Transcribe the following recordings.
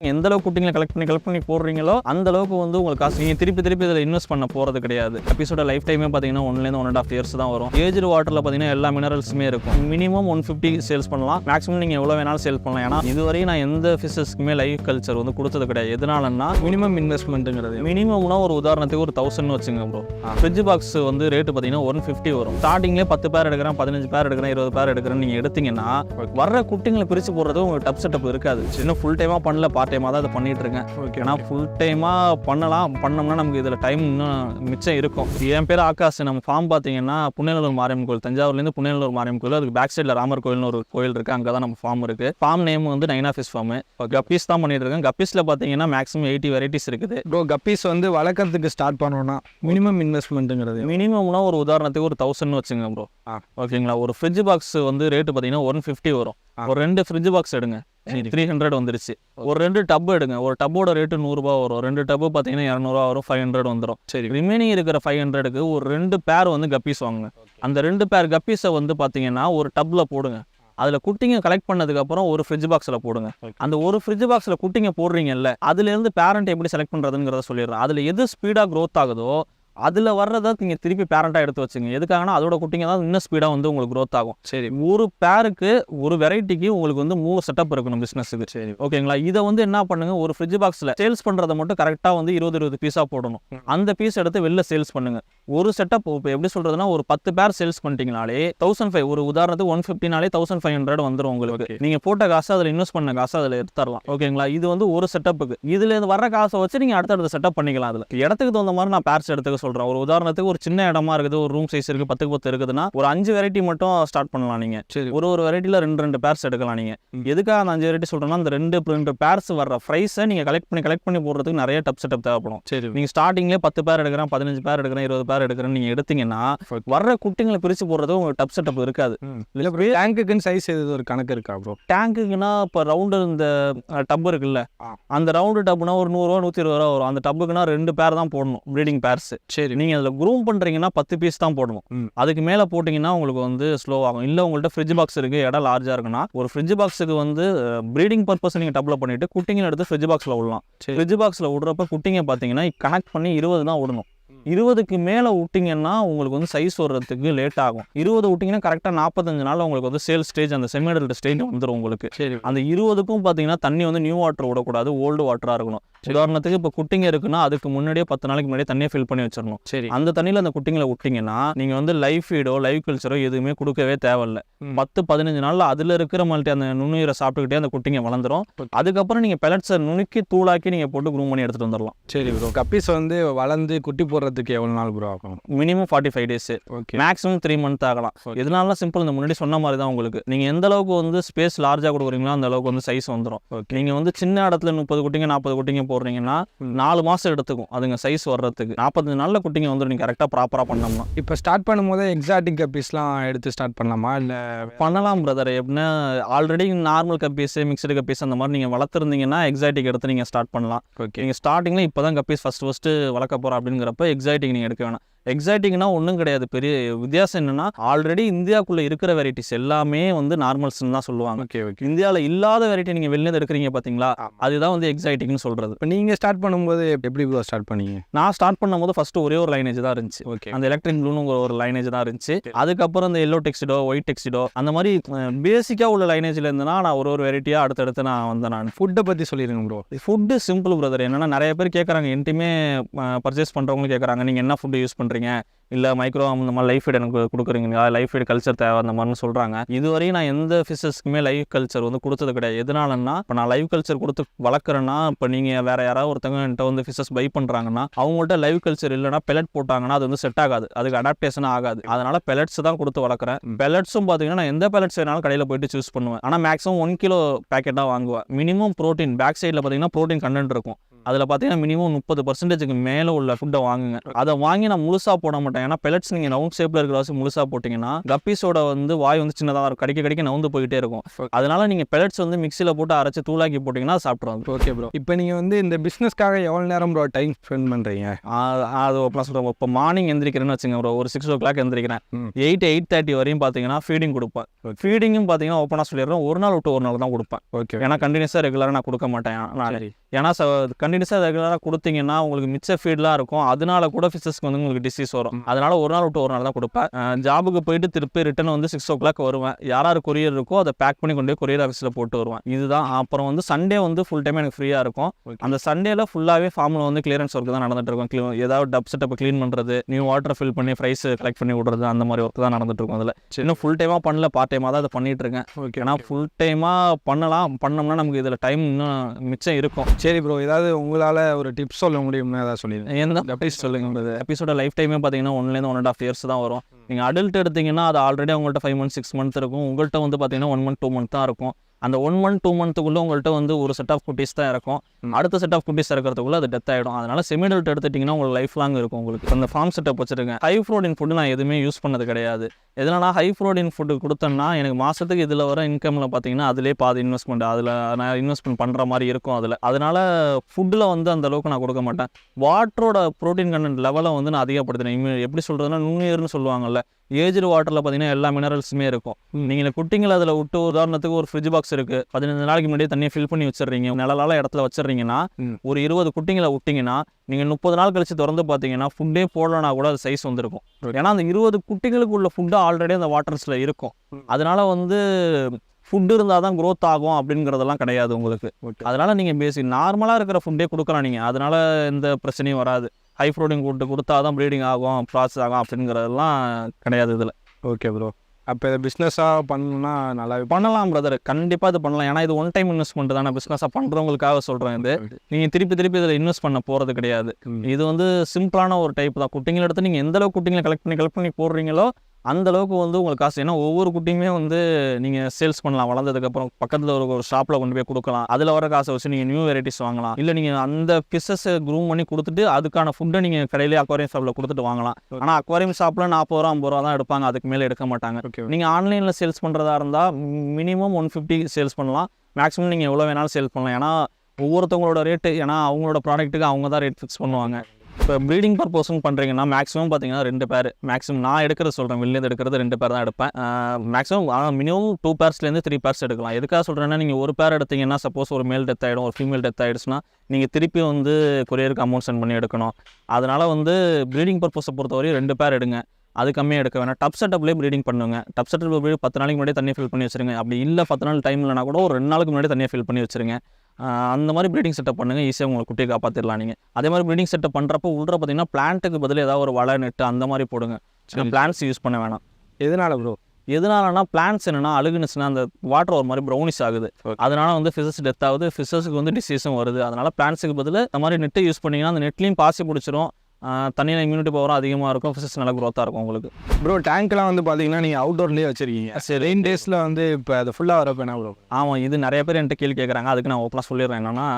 எந்த அளவுக்கு குட்டிங்களை கலெக்ட் பண்ணி கலெக்ட் பண்ணி போடுறீங்களோ அந்த அளவுக்கு வந்து உங்களுக்கு காசு. நீங்கள் திருப்பி திருப்பி இதில் இன்வெஸ்ட் பண்ண போகிறது கிடையாது. எபிசோட லைஃப் டைமே பார்த்தீங்கன்னா ஒன்லேருந்து ஒன் அண்ட் ஆஃப் இயர்ஸ் தான் வரும். ஏஜ்டு வாட்டரில் பார்த்தீங்கன்னா எல்லா மினரல்ஸுமே இருக்கும். மினிமம் ஒன் ஃபிஃப்டி சேல்ஸ் பண்ணலாம். மேக்ஸிமம் நீங்கள் எவ்வளோ வேணாலும் சேல் பண்ணலாம். ஏன்னா இதுவரையும் நான் எந்த ஃபிஷஸ்க்குமே லைஃப் கல்ச்சர் வந்து கொடுத்தது கிடையாது. எதனாலன்னா மினிமம் இன்வெஸ்ட்மெண்ட்டுங்கிறது மினிமம்னா ஒரு உதாரணத்துக்கு ஒரு தௌசண்ட் வச்சுங்க ப்ரோ ஃப்ரிட்ஜ் பாக்ஸ் வந்து ரேட்டு பார்த்தீங்கன்னா ஒன் ஃபிஃப்டி வரும். ஸ்டார்டிங்லேயே பத்து பேர் எடுக்கிறேன் பதினஞ்சு பேர் எடுக்கிறேன் இருபது பேர் எடுக்கிறேன் நீங்கள் எடுத்தீங்கன்னா வர்ற குட்டிங்களை பிரித்து போடுறது உங்களுக்கு டப் செட்டப் இருக்காது. இன்னும் ஃபுல் டைமாக பண்ணல பார்ட் டைமாக தான் அதை பண்ணிட்டு இருக்கேன் ஓகே ஏன்னா ஃபுல் டைமாக பண்ணலாம். பண்ணோம்னா நமக்கு இதில் டைம் இன்னும் மிச்சம் இருக்கும். என் பேர் ஆகாஷ். நம்ம ஃபார்ம் பார்த்தீங்கன்னா புன்னேலூர் மாரியம்மன் கோயில் தஞ்சாவூர்லேருந்து புன்னேலூர் மாரியம்மன் கோயில் அதுக்கு பேக் சைடில் ராமர் கோயில்னு ஒரு கோயில் இருக்குது அங்கே தான் நம்ம ஃபார்ம் இருக்குது ஃபார்ம் நேம் வந்து நைனா ஃபிஷ் ஃபார்மு கப்பீஸ் தான் பண்ணிட்டு இருக்கேன். கப்பீஸில் பார்த்தீங்கன்னா மேக்ஸிமம் எயிட்டி வெரைட்டிஸ் இருக்குது. ப்ரோ கப்பீஸ் வந்து வளர்க்கறதுக்கு ஸ்டார்ட் பண்ணோம்னா மினிமம் இன்வெஸ்ட்மெண்ட்டுங்கிறது மினிமம்னா ஒரு உதாரணத்துக்கு ஒரு தௌசண்ட் வச்சுங்க ப்ரோ. ஓகேங்களா ஒரு ஃப்ரிட்ஜ் பாக்ஸ் வந்து ரேட்டு பார்த்தீங்கன்னா ஒன் ஃபிஃப்டி வரும். ஒரு ரெண்டு ஃப்ரிட்ஜ் பாக்ஸ் எடுங்க. த்ரீ ஹண்ட்ரட் வந்துருச்சு. ஒரு ரெண்டு டப் எடுங்க. ஒரு டப்போட ரேட்டு நூறுரூபா வரும். ரெண்டு டப்பு பார்த்தீங்கன்னா இரநூறுவா வரும். ஃபைவ் ஹண்ட்ரட் வந்துடும் சரி. ரிமைனிங் இருக்கிற ஃபைவ் ஹண்ட்ரடுக்கு ஒரு ரெண்டு பேர் வந்து கப்பீஸ் வாங்குங்க. அந்த ரெண்டு பேர் கப்பீஸை வந்து பார்த்தீங்கன்னா ஒரு டப்பில் போடுங்க. அதில் குட்டிங்க கலெக்ட் பண்ணதுக்கப்புறம் ஒரு ஃப்ரிட்ஜ் பாக்ஸில் போடுங்க. அந்த ஒரு ஃப்ரிட்ஜ் பாக்ஸில் குட்டிங்க போடுறீங்கல்ல அதுலேருந்து பேரண்ட் எப்படி செலக்ட் பண்ணுறதுங்கிறத சொல்லிடுறேன். அதில் எது ஸ்பீடாக க்ரோத் ஆகுதோ அதில் வர்றதை நீங்கள் திருப்பி பேரண்ட்டாக எடுத்து வச்சுங்க. எதுக்காகனா அதோட குட்டிங்க தான் இன்னும் ஸ்பீடாக வந்து உங்களுக்கு க்ரோத் ஆகும். சரி. ஒரு பேருக்கு ஒரு வெரைட்டிக்கு உங்களுக்கு வந்து மூணு செட்டப் இருக்கணும் பிஸ்னஸுக்கு சரி. ஓகேங்களா? இதை வந்து என்ன பண்ணுங்க? ஒரு ஃப்ரிட்ஜ் பாக்ஸில் சேல்ஸ் பண்ணுறதை மட்டும் கரெக்டாக வந்து இருபது இருபது பீஸாக போடணும். அந்த பீஸ் எடுத்து வெளில சேல்ஸ் பண்ணுங்க. ஒரு செட்டப் இப்போ எப்படி சொல்றதுன்னா ஒரு பத்து பேர் சேல்ஸ் பண்ணிட்டீங்கனாலே தௌசண்ட் ஃபைவ் ஒரு உதாரணத்துக்கு ஒன் ஃபிஃப்டினாலே தௌசண்ட் ஃபைவ் ஹண்ட்ரட் வந்துடும் உங்களுக்கு. நீங்கள் போட்ட காசு அதில் இன்வெஸ்ட் பண்ண காசு அதில் எடுத்துடலாம். ஓகேங்களா இது வந்து ஒரு செட்டப்புக்கு இதுல இருந்து வர காசை வச்சு நீங்கள் அடுத்தடுத்த செட்டப் பண்ணிக்கலாம் அதில். இடத்துக்கு தகுந்த மாதிரி நான் பேர்ஸ் எடுத்துக்க சொல்கிறேன் ஒரு உதாரணத்துக்கு ஒரு சின்ன இடமா இருக்குது ஒரு ரூம் சைஸ் இருக்குது பத்துக்கு பத்து இருக்குதுன்னா ஒரு அஞ்சு வெரைட்டி மட்டும் ஸ்டார்ட் பண்ணலாம் நீங்கள் சரி. ஒரு ஒரு வெரைட்டியில் ரெண்டு ரெண்டு பேர்ஸ் எடுக்கலாம் நீங்கள். எதுக்காக அந்த அஞ்சு வெரைட்டி சொல்கிறேன்னா அந்த ரெண்டு ரெண்டு பேர்ஸ் வர்ற ப்ரைஸை நீங்கள் கலெக்ட் பண்ணி கலெக்ட் பண்ணி போடுறதுக்கு நிறைய டப் செட்டப் தேவைப்படும். சரி. நீங்கள் ஸ்டார்டிங்லேயே பத்து பேர் எடுக்கிறேன் பதினஞ்சு பேர் எடுக்கிறேன் இருபது பேர் எடுக்கிறேன்னு நீங்கள் எடுத்தீங்கன்னா. வர்ற குட்டிங்களை பிரித்து போடுறது உங்களுக்கு டப் செட்டப் இருக்காது. இல்லை டேங்குக்குன்னு சைஸ் எது ஒரு கணக்கு இருக்கா ப்ரோ டேங்குக்குன்னா இப்போ ரவுண்டு இந்த டப் இருக்குல்ல. அந்த ரவுண்டு டப்புனா ஒரு நூறுரூவா நூற்றி இருபது ரூபா வரும். அந்த டப்புக்குனா ரெண்டு பேர் தான் போடணும் ப்ரீடிங் பேர்ஸ் சரி. நீங்கள் அதில் க்ரூம் பண்ணுறீங்கன்னா பத்து பீஸ் தான் போடணும். அதுக்கு மேலே போட்டிங்கன்னா உங்களுக்கு வந்து ஸ்லோ ஆகும். இல்லை உங்கள்கிட்ட ஃப்ரிட்ஜ் பாக்ஸ் இருக்குது இடம் லார்ஜாக இருக்குன்னா ஒரு ஃப்ரிட்ஜ் பாக்ஸுக்கு வந்து ப்ரீடிங் பர்பஸ் நீங்கள் டப்பில் பண்ணிவிட்டு குட்டிங்களை எடுத்து ஃப்ரிட்ஜ் பாக்ஸில் விடலாம். ஃப்ரிட்ஜ் பாக்ஸில் விடுறப்ப குட்டிங்க பார்த்தீங்கன்னா கனெக்ட் பண்ணி இருபது தான் விடணும். இருபதுக்கு மேலே விட்டிங்கன்னா உங்களுக்கு வந்து சைஸ் வர்றதுக்கு லேட் ஆகும். இருபது விட்டிங்கன்னா கரெக்டாக நாற்பத்தஞ்சு நாள் உங்களுக்கு வந்து சேல் ஸ்டேஜ் அந்த செமிடல் ஸ்டேஜ் வந்துடும் உங்களுக்கு. சரி. அந்த இருபதுக்கும் பார்த்தீங்கன்னா தண்ணி வந்து நியூ வாட்டர் விடக்கூடாது ஓல்டு வாட்டராக இருக்கணும். உதாரணத்துக்கு இப்போ குட்டிங்க இருக்குன்னா அதுக்கு முன்னாடியே பத்து நாளைக்கு முன்னாடியே தண்ணியை ஃபில் பண்ணி வச்சிடணும் சரி. அந்த தண்ணியில் அந்த குட்டிங்களை விட்டிங்கன்னா நீங்கள் வந்து லைவ் ஃபீடோ லைவ் கல்ச்சரோ எதுவுமே கொடுக்கவே தேவையில்ல. பத்து பதினஞ்சு நாளில் அதில் இருக்கிற மல்ட்டி அந்த நுண்ணுயிரை சாப்பிட்டுக்கிட்டே அந்த குட்டிங்க வளர்ந்துரும். Okay. அதுக்கப்புறம் நீங்கள் பெலட்ஸை நுணுக்கி தூளாக்கி நீங்கள் போட்டு க்ரூம் பண்ணி எடுத்துகிட்டு வந்துடலாம் சரி ப்ரோ கப்பீஸ் வந்து வளர்ந்து குட்டி போடுறதுக்கு எவ்வளோ நாள் ப்ரோ ஆகும்? Minimum forty five days okay maximum three month ஆகலாம். இதனால சிம்பிள் இந்த முன்னாடி சொன்ன மாதிரி தான் உங்களுக்கு. நீங்கள் எந்த அளவுக்கு வந்து ஸ்பேஸ் லார்ஜாக கொடுக்குறீங்களோ அந்த அளவுக்கு வந்து சைஸ் வந்துடும் நீங்கள் வந்து சின்ன இடத்துல முப்பது குட்டிங்க நாற்பது குட்டிங்க போடுறீங்கன்னா. நாலு மாதம் எடுத்துக்கும். அதுங்க சைஸ் வர்றதுக்கு. நாற்பத்தஞ்சு நாளில் குட்டிங்க வந்துடும் நீங்கள் கரெக்டாக ப்ராப்பராக பண்ணோம்னா. இப்போ ஸ்டார்ட் பண்ணும்போது எக்ஸாட்டிக் கப்பீஸ்லாம் எடுத்து ஸ்டார்ட் பண்ணலாமா? இல்லை பண்ணலாம் பிரதர் எப்படின்னா already normal guppies mixed guppies அந்த மாதிரி நீங்கள் வளர்த்துருந்தீங்கன்னா எக்ஸைட்டிக் எடுத்து நீங்கள் ஸ்டார்ட் பண்ணலாம். ஓகே நீங்கள் ஸ்டார்டிங்கில் இப்போ தான் கப்பீஸ் ஃபஸ்ட் ஃபஸ்ட்டு வளர்க்க போகிறோம் அப்படிங்கிறப்ப எக்ஸைட்டிங் நீங்கள் எடுக்க வேணாம். எக்ஸைட்டிங்னா ஒன்றும் கிடையாது. பெரிய வித்தியாசம் என்னன்னா ஆல்ரெடி இந்தியாக்குள்ளே இருக்கிற வெரைட்டிஸ் எல்லாமே வந்து நார்மல்ஸ்னு தான் சொல்லுவாங்க. ஓகே ஓகே இந்தியாவில் இல்லாத வெரைட்டி நீங்கள் வெளியே எடுக்கிறீங்க பார்த்தீங்களா. அதுதான் வந்து எக்ஸைட்டிங்னு சொல்கிறது இப்போ நீங்கள் ஸ்டார்ட் பண்ணும்போது எப்படி ஸ்டார்ட் பண்ணீங்க? நான் ஸ்டார்ட் பண்ணும்போது ஃபஸ்ட்டு ஒரே ஒரு லைனேஜ் தான் இருந்துச்சு. ஓகே அந்த எலக்ட்ரிக் ப்ளூன்னு ஒரு லைனேஜ் தான் இருந்துச்சு. அதுக்கப்புறம் இந்த எல்லோ டெக்ஸ்டோ ஒயிட் டெக்ஸ்டோ அந்த மாதிரி பேசிக்காக உள்ள லைனேஜில் இருந்தேன்னா நான் ஒரு ஒரு வெரைட்டியாக அடுத்தடுத்து நான் வந்தேன் நான். ஃபுட்டை பற்றி சொல்லிடுங்க ப்ரோ ஃபுட்டு சிம்பிள் பிரதர் என்னன்னா நிறைய பேர் கேட்குறாங்க என்கிட்டயுமே பர்ச்சேஸ் பண்ணுறவங்களும் கேட்குறாங்க நீங்கள் என்ன ஃபுட்டு யூஸ் பண்ணுறீங்க இல்லை மைக்ரோ அந்த மாதிரி லைஃப் ஃபீட் எனக்கு கொடுக்குறீங்களா லைஃப் ஃபீட் கல்ச்சர் தேவை அந்த மாதிரின்னு சொல்கிறாங்க இதுவரையும் நான் எந்த ஃபிஷஸ்க்குமே லைவ் கல்ச்சர் வந்து கொடுத்தது கிடையாது. எதனாலன்னா இப்போ நான் லைவ் கல்ச்சர் கொடுத்து வளர்க்குறேன்னா இப்போ நீங்கள் வேறு யாராவது ஒருத்தவங்க என்கிட்ட வந்து ஃபிஷஸ் பை பண்ணுறாங்கன்னா அவங்கள்ட்ட லைவ் கல்ச்சர் இல்லைனா பெலட் போட்டாங்கன்னா அது வந்து செட் ஆகாது. அதுக்கு அடாப்டேஷன் ஆகாது. அதனால் பெலட்ஸ் தான் கொடுத்து வளர்க்குறேன். பெலட்ஸும் பார்த்தீங்கன்னா நான் எந்த பெலட்ஸ் வேணாலும் கடையில் போயிட்டு சூஸ் பண்ணுவேன். ஆனால் மேக்ஸிமம் ஒன் கிலோ பேக்கெட்டாக வாங்குவேன். மினிமம் ப்ரோட்டீன் பேக் சைடில் பார்த்தீங்கன்னா ப்ரோட்டீன் கண்டென்ட் இருக்கும். அதில் பார்த்தீங்கன்னா மினிமம் முப்பது பர்சன்டேஜுக்கு மேலே உள்ள ஃபுட்டை வாங்குங்க. அதை வாங்கி நான் முழுசாக போட மாட்டேன். ஏன்னா பெலட்ஸ் நீங்கள் ரவுண்ட் ஷேப்பில் இருக்கிற வச்சு முழுசாக போட்டிங்கன்னா கப்பீஸோட வந்து வாய் வந்து சின்னதாக இருக்கும் கடிக்க கடிக்க நவுந்து போயிட்டே இருக்கும். அதனால நீங்கள் பெலட்ஸ் வந்து மிக்சியில் போட்டு அரைச்சி தூளாக்கி போட்டிங்கன்னா சாப்பிட்ருவாங்க ஓகே ப்ரோ இப்போ நீங்கள் வந்து இந்த பிஸ்னஸ்க்காக எவ்வளோ நேரம் ப்ரோ டைம் ஸ்பெண்ட் பண்ணுறீங்க அது நான் சொல்கிறேன் இப்போ மார்னிங் எந்திரிக்கிறேன்னு வச்சுங்க ஒரு ஒரு சிக்ஸ் ஓ கிளாக் எந்திரிக்கிறேன். எயிட் எயிட் தேர்ட்டி வரையும் பார்த்தீங்கன்னா ஃபீடிங் கொடுப்பேன். ஃபீடிங்கும் பார்த்தீங்கன்னா ஓப்பனாக சொல்லிடுறேன். ஒரு நாள் விட்டு ஒரு நாள் தான் கொடுப்பேன். ஓகே ஏன்னா கண்டினியூஸாக ரெகுலராக நான் கொடுக்க மாட்டேன். ஏன்னா கண்டினியூஸாக ரெகுலராக கொடுத்தீங்கன்னா உங்களுக்கு மிச்ச ஃபீட்லாம் இருக்கும். அதனால கூட ஃபிஷஸ்க்கு வந்து உங்களுக்கு டிசீஸ் வரும். அதனால ஒரு நாள் விட்டு ஒரு நாள் தான் கொடுப்பேன். ஜாபுக்கு போயிட்டு திருப்பி ரிட்டன் வந்து சிக்ஸ் ஓ கிளாக் வருவேன். யார் யார் கொரியர் இருக்கோ அதை பேக் பண்ணி கொண்டு போய் கொரியர் ஆஃபீஸில் போட்டு வருவேன். இதுதான். அப்புறம் வந்து சண்டே வந்து ஃபுல் டைம் எனக்கு ஃப்ரீயாக இருக்கும். அந்த சண்டேல ஃபுல்லாகவே ஃபார்மில் வந்து கிளியரன்ஸ் ஒர்க் தான் நடந்துட்டு இருக்கும். Clean- ஏதாவது டப் செட்டப்பை க்ளீன் பண்ணுறது நியூ வாட்டர் ஃபில் பண்ணி ஃப்ரைஸ் கலெக்ட் பண்ணி விடுறது அந்த மாதிரி ஒர்க் தான் நடந்துட்டு இருக்கும் அதில். இன்னும் ஃபுல் டைமாக பண்ணல பார்ட் டைமாக தான் அதை பண்ணிட்டு இருக்கேன். ஓகே ஏன்னா ஃபுல் டைமாக பண்ணலாம். பண்ணோம்னா நமக்கு இதில் டைம் இன்னும் மிச்சம் இருக்கும். சரி ப்ரோ ஏதாவது உங்களால் ஒரு டிப்ஸ் சொல்ல முடியும்னா ஏதாவது சொல்லிடுங்க எந்த எபிசோட் சொல்லுங்க எபிசோட லைஃப் டைமே பார்த்தீங்கன்னா ஒன்லேருந்து ஒன் அண்ட் ஆஃப் இயர்ஸ் தான் வரும். நீங்கள் அடல்ட் எடுத்தீங்கன்னா அது ஆல்ரெடி உங்கள்கிட்ட ஃபைவ் மந்த்ஸ் சிக்ஸ் மந்த் இருக்கும். உங்கள்கிட்ட வந்து பார்த்தீங்கன்னா ஒன் மந்த் டூ மந்த் தான் இருக்கும். அந்த ஒன் மந்த் டூ மந்த்துக்குள்ளே உங்கள்கிட்ட வந்து ஒரு செட் ஆஃப் குட்டீஸ் தான் இருக்கும். அடுத்த செட் ஆஃப் குட்டீஸ் இருக்கிறதுக்குள்ள அது டெத் ஆகிடும் அதனால செமிடல்ட் எடுத்துட்டிங்கன்னா உங்களுக்கு லைஃப் லாங் இருக்கும் உங்களுக்கு. அந்த ஃபார்ம் செட்டப் வச்சிருக்கேன் ஹை ப்ரோட்டீன் ஃபுட்டு நான் எதுவுமே யூஸ் பண்ணது கிடையாது. எதனா ஹை ப்ரோட்டீன் ஃபுட்டு கொடுத்தேன்னா எனக்கு மாதத்துக்கு இதில் வர இன்கமில் பார்த்தீங்கன்னா அதிலே பாதி இன்வெஸ்ட்மெண்ட் அதில் நான் இன்வெஸ்ட்மெண்ட் பண்ணுற மாதிரி இருக்கும் அதில். அதனால ஃபுட்டில் வந்து அந்த அளவுக்கு நான் கொடுக்க மாட்டேன். வாட்டரோட ப்ரோட்டீன் கண்டென்ட் லெவலை வந்து நான் அதிகப்படுத்தினேன். எப்படி சொல்கிறதுனா நுண்ணுயிர்னு சொல்லுவாங்கல்ல ஏஜ்டு வாட்டரில் பார்த்தீங்கன்னா எல்லா மினரல்ஸுமே இருக்கும். நீங்கள் குட்டிங்களை அதில் விட்டு உதாரணத்துக்கு ஒரு ஃப்ரிட்ஜ் பாக்ஸ் இருக்குது பதினஞ்சு நாளைக்கு முன்னாடியே தண்ணியை ஃபில் பண்ணி வச்சிடுறீங்க. நிழலால இடத்துல வச்சிடுறீங்கன்னா. ஒரு இருபது குட்டிங்களை விட்டிங்கன்னா நீங்கள் முப்பது நாள் கழிச்சு திறந்து பார்த்தீங்கன்னா ஃபுட்டே போடலனா கூட அது சைஸ் வந்திருக்கும். ஏன்னா அந்த இருபது குட்டிகளுக்கு உள்ள ஃபுட்டு ஆல்ரெடி அந்த வாட்டர்ஸில் இருக்கும். அதனால வந்து ஃபுட் இருந்தால் தான் க்ரோத் ஆகும் அப்படிங்கிறதெல்லாம் கிடையாது உங்களுக்கு. அதனால நீங்கள் பேசிக் நார்மலாக இருக்கிற ஃபுட்டே கொடுக்கலாம் நீங்கள் அதனால எந்த பிரச்சனையும் வராது. ஹை ப்ரோட்டீன் ஃபுட்டு கொடுத்தா தான் ப்ரீடிங் ஆகும் ப்ராசஸ் ஆகும் அப்படிங்கிறதெல்லாம் கிடையாது இதில். ஓகே ப்ரோ அப்போ இதை பிஸ்னஸாக பண்ணணும்னா நல்லாவே பண்ணலாம் பிரதர் கண்டிப்பாக இது பண்ணலாம். ஏன்னா இது ஒன் டைம் இன்வெஸ்ட்மெண்ட் தானே. பிஸ்னஸாக பண்ணுறவங்களுக்காக சொல்கிறேன் இது. நீங்கள் திருப்பி திருப்பி இதில் இன்வெஸ்ட் பண்ண போகிறது கிடையாது. இது வந்து சிம்பிளான ஒரு டைப் தான். குட்டிங்களை எடுத்து நீங்கள் எந்த அளவுக்கு குட்டிங்களை கலெக்ட் பண்ணி கலெக்ட் பண்ணி போடுறீங்களோ அந்த அளவுக்கு வந்து உங்களுக்கு காசு. ஏன்னா ஒவ்வொரு குட்டியுமே வந்து நீங்கள் சேல்ஸ் பண்ணலாம். வளர்ந்ததுக்கப்புறம் பக்கத்தில் ஒரு ஒரு ஷாப்பில் கொண்டு போய் கொடுக்கலாம். அதில் வர காசை வச்சு நீங்கள் நியூ வெரைட்டிஸ் வாங்கலாம். இல்லை நீங்கள் அந்த ஃபிஷ்ஷஸை க்ரூம் பண்ணி கொடுத்துட்டு அதுக்கான ஃபுட்டை நீங்கள் கடையிலே அக்வாரியம் ஷாப்பில் கொடுத்துட்டு வாங்கலாம். ஆனால் அக்வாரியம் ஷாப்பில் நாற்பது ரூபா ஐம்பது ரூபா தான் எடுப்பாங்க. அதுக்கு மேலே எடுக்க மாட்டாங்க. ஓகே நீங்கள் ஆன்லைனில் சேல்ஸ் பண்ணுறதா இருந்தால் மினிமம் ஒன் ஃபிஃப்டி சேல்ஸ் பண்ணலாம். மேக்ஸிமம் நீங்கள் எவ்வளோ வேணாலும் சேல்ஸ் பண்ணலாம். ஏன்னா ஒவ்வொருத்தவங்களோட ரேட்டு ஏன்னா அவங்களோட ப்ராடக்ட்டுக்கு அவங்க தான் ரேட் ஃபிக்ஸ் பண்ணுவாங்க. இப்போ ப்ரீடிங் பர்பஸ்னு பண்ணுறீங்கன்னா மேக்ஸிமம் பார்த்தீங்கன்னா ரெண்டு பேர் மேக்ஸிமம் நான் எடுக்கிறத சொல்கிறேன் வெளிலேருந்து எடுக்கிறது ரெண்டு பேர் தான் எடுப்பேன். மேக்ஸிமம் மினிமம் டூ பேர்ஸ்லேருந்து த்ரீ பேர்ஸ் எடுக்கலாம். எதுக்காக சொல்கிறேன்னா நீங்கள் ஒரு பேர் எடுத்தீங்கன்னா சப்போஸ் ஒரு மேல் டெத் ஆகிடும் ஒரு ஃபீமேல் டெத் ஆகிடுச்சுன்னா நீங்கள் திருப்பி வந்து கொரியருக்கு அமௌண்ட் சென்ட் பண்ணி எடுக்கணும். அதனால் வந்து ப்ரீடிங் பர்பஸை பொறுத்தவரை ரெண்டு பேர் எடுங்க. அது கம்மியாக எடுக்க வேணாம். டப் செட்டப்லேயே ப்ரீடிங் பண்ணுங்க. டப் செட்டப் பத்து நாளைக்கு முன்னாடி தண்ணியை ஃபில் பண்ணி வச்சிருங்க. அப்படி இல்லை பத்து நாள் டைம் இல்லைனா கூட ஒரு ரெண்டு நாளுக்கு முன்னாடி தண்ணியை ஃபில் பண்ணி வச்சுருங்க. அந்த மாதிரி ப்ரீடிங் செட்டப் பண்ணுங்க. ஈஸியாக உங்களை குட்டியை காப்பாற்றிடலாம் நீங்கள் அதே மாதிரி ப்ரீடிங் செட்டப் பண்ணுறப்போ உள்ள பார்த்தீங்கன்னா பிளான்ட்டுக்கு பதில் ஏதாவது ஒரு வலை நெட்டு அந்த மாதிரி போடுங்க. சரி. பிளான்ஸ் யூஸ் பண்ண வேணாம். எதனால ப்ரோ எதனாலனா பிளான்ஸ் என்னன்னா அழுகுனுச்சுன்னா அந்த வாட்டர் ஒரு மாதிரி ப்ரௌனிஷ் ஆகுது. அதனால வந்து ஃபிஷஸ் டெத் ஆகுது. ஃபிஷஸுக்கு வந்து டிசீஸும் வருது. அதனால பிளான்ஸுக்கு பதில் இந்த மாதிரி நெட்டை யூஸ் பண்ணீங்கன்னா அந்த நெட்லையும் பாசி பிடிச்சிரும். தண்ணியில் இம்யூனிட்டி பவரும் அதிகமாக இருக்கும் ஃபிஷஸ் நல்லா க்ரோத்தாக இருக்கும் உங்களுக்கு. ப்ரோ டேங்க்லாம் வந்து பார்த்தீங்கன்னா நீங்கள் அவுட்டோர்லேயே வச்சிருக்கீங்க. சரி. ரெயின் டேஸில் வந்து இப்போ அது ஃபுல்லாக வரப்போ என்ன ப்ரோ ஆமாம் இது நிறைய பேர் என்கிட்ட கேள்வி கேட்குறாங்க அதுக்கு நான் ஓப்பனாக சொல்லிடுறேன். என்னன்னா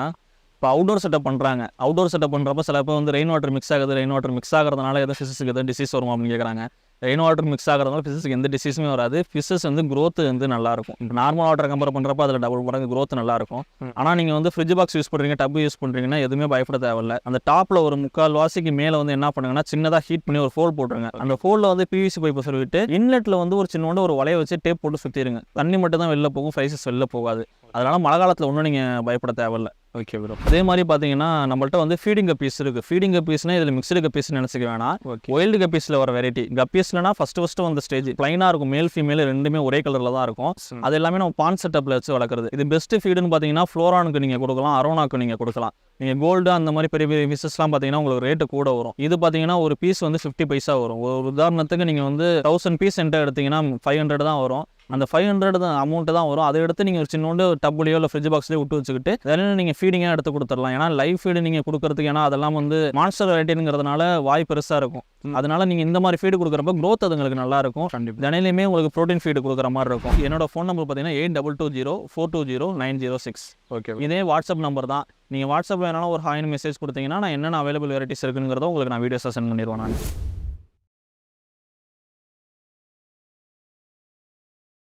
இப்போ அவுடோர் செட்டப் பண்ணுறாங்க அவுடோர் செட்டப் பண்ணுறப்ப சில பேர் வந்து ரெயின் வாட்டர் மிக்ஸ் ஆகுது ரெயின் வாட்டர் மிக்ஸ் ஆகிறதுனால எதாவது ஃபிஷஸுக்கு எதாவது டிசீஸ் வருமா அப்படின்னு கேட்குறாங்க ரெயின் வாட்டர் மிக்ஸ் ஆகிறதுனால ஃபிஷஸுக்கு எந்த டிசீஸுமே வராது. ஃபிஷஸ் வந்து growth வந்து நல்லா இருக்கும் நார்மல் வாட்டர் கம்பேர் பண்ணுறப்ப அதில் டபுள் மடங்கு growth நல்லா இருக்கும் ம். ஆனால் நீங்கள் வந்து ஃப்ரிட்ஜ் பாக்ஸ் யூஸ் பண்ணுறீங்க டப் யூஸ் பண்ணுறீங்கன்னா எதுவுமே பயப்பட தேவையில்ல. அந்த டாப்பில் ஒரு முக்கால் வாசிக்கு மேலே வந்து என்ன பண்ணுங்கன்னா சின்னதாக ஹீட் பண்ணி ஒரு ஃபோல் போட்டுருங்க. அந்த ஃபோலில் வந்து பிவிசி பைப்பை சொல்லிட்டு இன்லெட்டில் வந்து ஒரு சின்னோண்டு ஒரு வலைய வச்சு டேப் போட்டு சுற்றிடுங்க தண்ணி மட்டும் தான் வெளில போகும் ஃப்ரைசஸ் வெளில போகாது. அதனால மழை காலத்தில் ஒன்றும் நீங்கள் பயப்பட தேவையில்ல. ஓகே ப்ரோ அதே மாதிரி பார்த்தீங்கன்னா நம்மள்ட்ட வந்து ஃபீடிங் கப்பீஸ் இருக்குது ஃபீடிங் கப்பீஸ்னா இதில் மிக்சடு கப்பீஸ் நினச்சிக்க வேணாம். ஒயில்டு கப்பீஸில் வர வெரைட்டி கப்பீஸ்லனா ஃபஸ்ட்டு ஃபஸ்ட்டு வந்த ஸ்டேஜ் ப்ளைனாக இருக்கும். மேல் ஃபீமேல் ரெண்டுமே ஒரே கலரில் தான் இருக்கும். அது எல்லாமே நம்ம பான் செட்டப்பில் வச்சு வளர்க்குறது. இது பெஸ்ட் ஃபீடுன்னு பார்த்தீங்கன்னா ஃப்ளோரானுக்கு நீங்கள் கொடுக்கலாம் அரோனாக்கு நீங்கள் கொடுக்கலாம். நீங்கள் கோல்டு அந்த மாதிரி பெரிய பெரிய ஃபிஷஸ்லாம் பார்த்தீங்கன்னா உங்களுக்கு ரேட்டு கூட வரும். இது பார்த்தீங்கன்னா ஒரு பீஸ் வந்து ஃபிஃப்டி பைசா வரும். ஒரு உதாரணத்துக்கு நீங்கள் வந்து தௌசண்ட் பீஸ் என்கிட்ட எடுத்தீங்கன்னா ஃபைவ் ஹண்ட்ரட் தான் வரும். அந்த ஃபைவ் ஹண்ட்ரட் தான் அமௌண்ட் தான் வரும். அதை எடுத்து நீங்கள் ஒரு சின்னோண்டு டப்புலையோ இல்லை ஃப்ரிட்ஜ் பாக்ஸ்லேயோ விட்டு வச்சுக்கிட்டு அதெல்லாம் நீங்கள் ஃபீடிங்காக எடுத்து கொடுத்துடலாம்? ஏன்னா லைவ் ஃபீடு நீங்கள் கொடுக்கறதுக்கு ஏன்னா அதெல்லாம் வந்து மான்ஸ்டர் வெரைட்டிங்கிறதுனால வாய் பெருசாக இருக்கும். அதனால நீங்கள் இந்த மாதிரி ஃபீடு கொடுக்குறப்ப growth அதுங்களுக்கு நல்லா இருக்கும். கண்டிப்பாக தினையிலுமே உங்களுக்கு ப்ரோட்டீன் ஃபீடு கொடுக்குற மாதிரி இருக்கும். என்னோட ஃபோன் நம்பர் பார்த்தீங்கன்னா eight double two zero four two zero nine zero six okay இதே வாட்ஸ்அப் நம்பர் தான். நீங்கள் வாட்ஸ்அப்பில் என்னால் ஒரு ஹாய்னு மெசேஜ் கொடுத்தீங்கன்னா நான் என்னென்ன அவைலபிள் வெரைட்டிஸ் இருக்குங்கிறத உங்களுக்கு நான் வீடியோஸாக சென்ட் பண்ணிடுவேன் நான்.